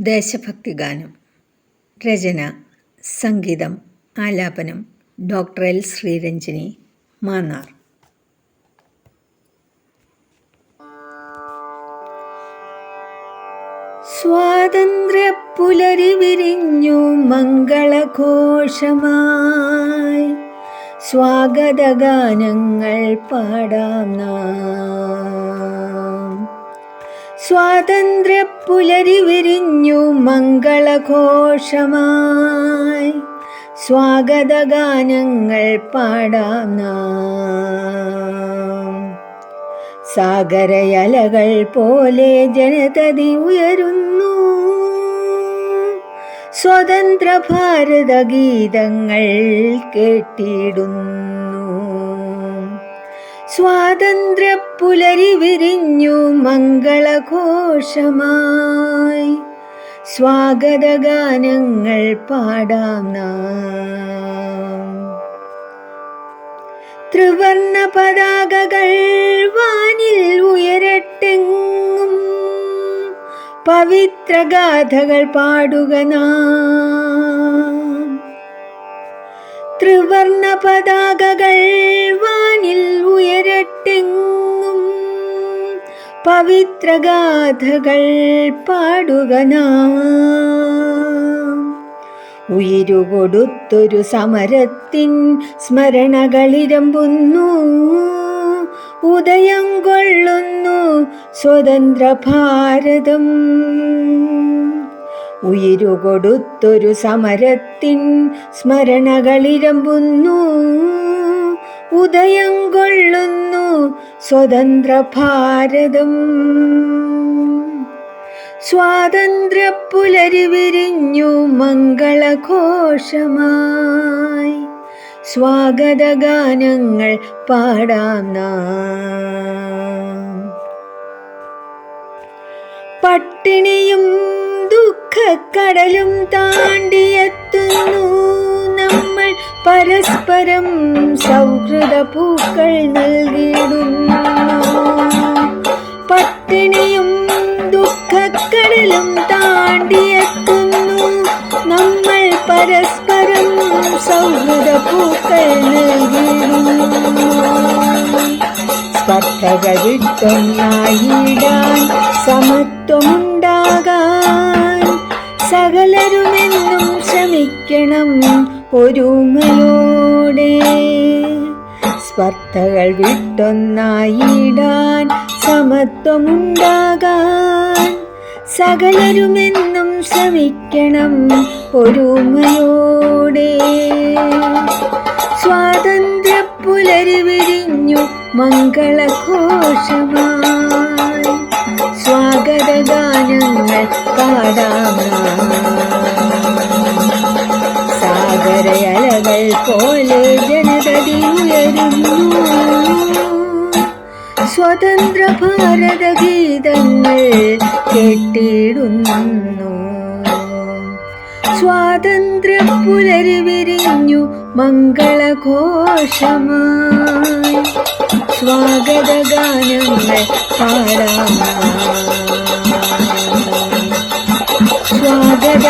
ദേശഭക്തി ഗാനം രചന സംഗീതം ആലാപനം ഡോക്ടർ എൽ ശ്രീരഞ്ജിനി മാന്നാർ. സ്വാതന്ത്ര്യ പുലരി വിരിഞ്ഞു മംഗളഘോഷമായി. സ്വാഗതഗാനങ്ങൾ പാടാം നാം. സ്വാതന്ത്ര്യ പുലരി വിരിഞ്ഞു മംഗളഘോഷമായി. സ്വാഗതഗാനങ്ങൾ പാടാം നാം. സാഗരയലകൾ പോലെ ജനതതി ഉയരുന്നു. സ്വതന്ത്ര ഭാരത ഗീതങ്ങൾ കേട്ടിടുന്നു. സ്വാതന്ത്ര്യ പുലരി വിരിഞ്ഞു മംഗളഘോഷമായി. സ്വാഗതഗാനങ്ങൾ പാടാം നാം. ത്രിവർണ പതാകകൾ വാനിൽ ഉയരട്ടെങ്ങും. പവിത്രഗാഥകൾ പാടുക നാം. ത്രിവർണ പതാകകൾ വാനിൽ ഉയരട്ടെങ്ങും. പവിത്രഗാഥകൾ പാടുക ഉയിരുകൊടുത്തൊരു സമരത്തിൻ സ്മരണകളിരമ്പുന്നു. ഉദയം കൊള്ളുന്നു സ്വതന്ത്ര ഭാരതം ഉയിരുകൊടുത്തൊരു സമരത്തിൻ സ്മരണകളിരമ്പുന്നു. ഉദയം കൊള്ളുന്നു സ്വതന്ത്ര ഭാരതം സ്വാതന്ത്ര്യ പുലരി വിരിഞ്ഞു മംഗളഘോഷമായി. സ്വാഗതഗാനങ്ങൾ പാടാം പട്ടിണിയും ദുഃഖക്കടലും താണ്ടിയെത്തുന്നു. നമ്മൾ പരസ്പരം സൗഹൃദ പൂക്കൾ നൽകിയിടുന്നു. പട്ടിണിയും ദുഃഖക്കടലും താണ്ടിയെത്തുന്നു. നമ്മൾ പരസ്പരം സൗഹൃദ പൂക്കൾ നൽകിയിടുന്നു. സ്പർദ്ധകൾ വിട്ടൊന്നായിടാൻ സമത്വമുണ്ടാകാൻ ശ്രമിക്കണം ഒരുമയോടെ. സ്പർദ്ധകൾ വിട്ടൊന്നായിടാൻ സമത്വമുണ്ടാകാൻ സകലരുമെന്നും ശ്രമിക്കണം ഒരുമയോടെ. സ്വാതന്ത്ര്യ പുലരി വിരിഞ്ഞു മംഗളഘോഷമായി. സ്വാഗതഗാനങ്ങൾ പാടാം സാഗരയലകൾ പോലെ ജനതതി ഉയരുന്നു. സ്വതന്ത്ര ഭാരത ഗീതങ്ങൾ കെട്ടിടുന്നു സ്വാതന്ത്ര്യ പുലരി വിരിഞ്ഞു മംഗളഘോഷമായി സ്വാഗതഗാനങ്ങൾ പാടാം. സ്വാഗത